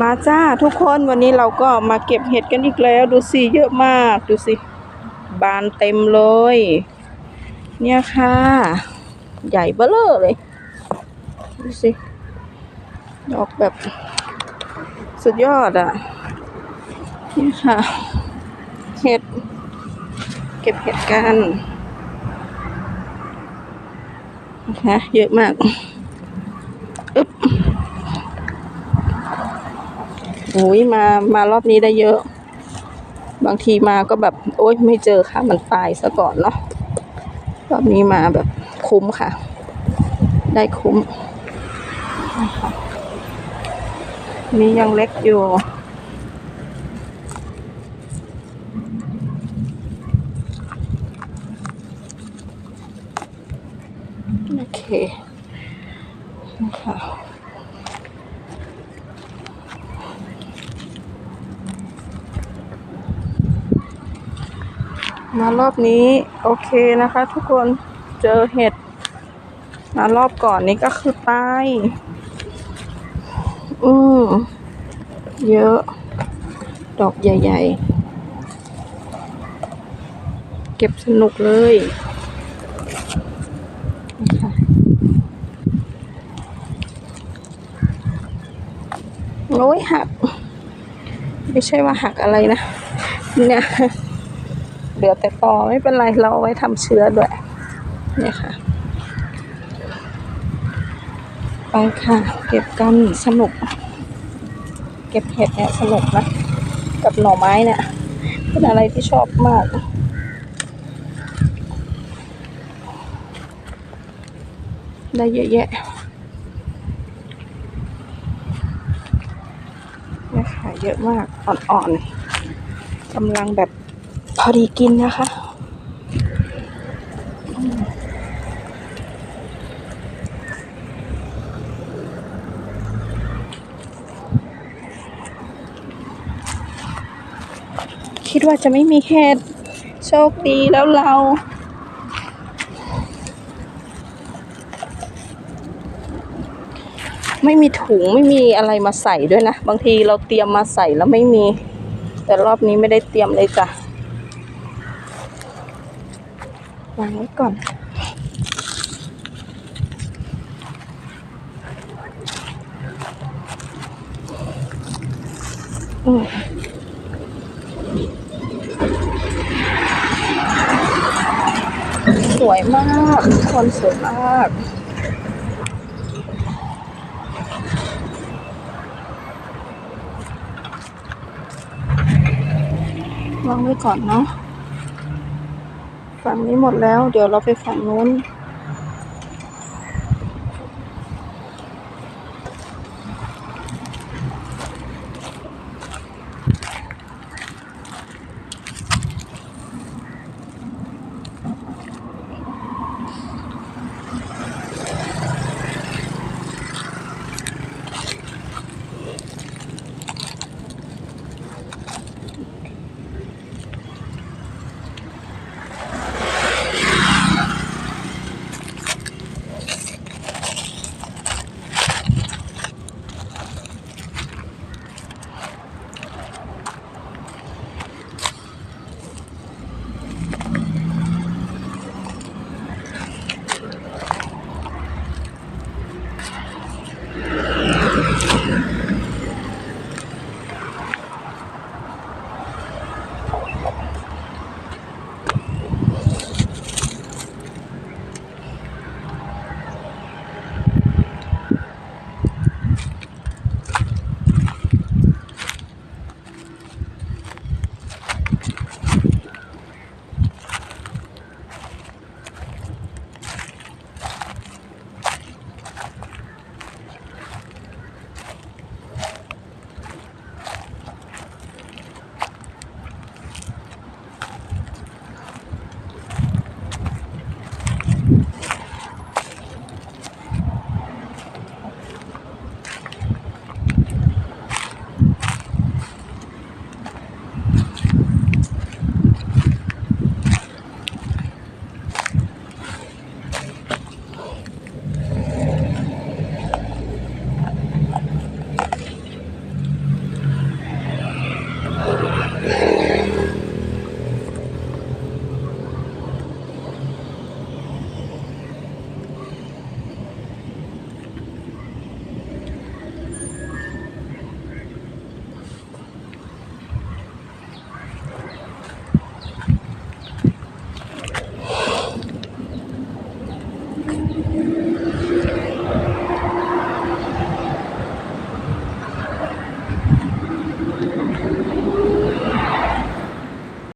มาจ้าทุกคนวันนี้เราก็มาเก็บเห็ดกันอีกแล้วดูสิเยอะมากดูสิบานเต็มเลย เนี่ยค่ะ ใหญ่เบ้อเลอเลยดูสิดอกแบบ สุดยอดอะนี่ค่ะ เห็ด เก็บเห็ดกันนะคะเยอะมากอึ๊บ โอ้ยมามารอบนี้ได้เยอะ บางทีมาก็แบบโอ๊ยไม่เจอค่ะ มันตายซะก่อนเนาะรอบนี้มาแบบคุ้มค่ะ ได้คุ้ม นี่ยังเล็กอยู่โอเคนะคะ มารอบนี้โอเคนะคะ ทุกคนเจอเห็ด มารอบก่อนนี้ก็คือตายอืมเยอะ ดอกใหญ่ ๆ เก็บสนุกเลยโอ้ยหัก ไม่ใช่ว่าหักอะไรนะ เนี่ย เหลือแต่ตอไม่เป็นไรเราเอาไว้ทำเชื้อด้วยเนี่ยค่ะไปค่ะ เก็บกันสนุก เก็บเห็ดเนี่ยสนุกนะกับหน่อไม้เนี่ยเป็นอะไรที่ชอบมากได้เยอะแยะเนี่ยค่ะเยอะมากอ่อนๆกำลังแบบ พอดีกินนะคะ คิดว่าจะไม่มีเห็ดโชคดีแล้วเราไม่มีถุงไม่มีอะไรมาใส่ด้วยนะ บางทีเราเตรียมมาใส่แล้วไม่มี แต่รอบนี้ไม่ได้เตรียมเลยจ้ะ วางไว้ก่อนอืมสวยมากทุกคนสวยมากวางไว้ก่อนเนาะ ฝั่งนี้หมดแล้ว เดี๋ยวเราไปฝั่งนู้น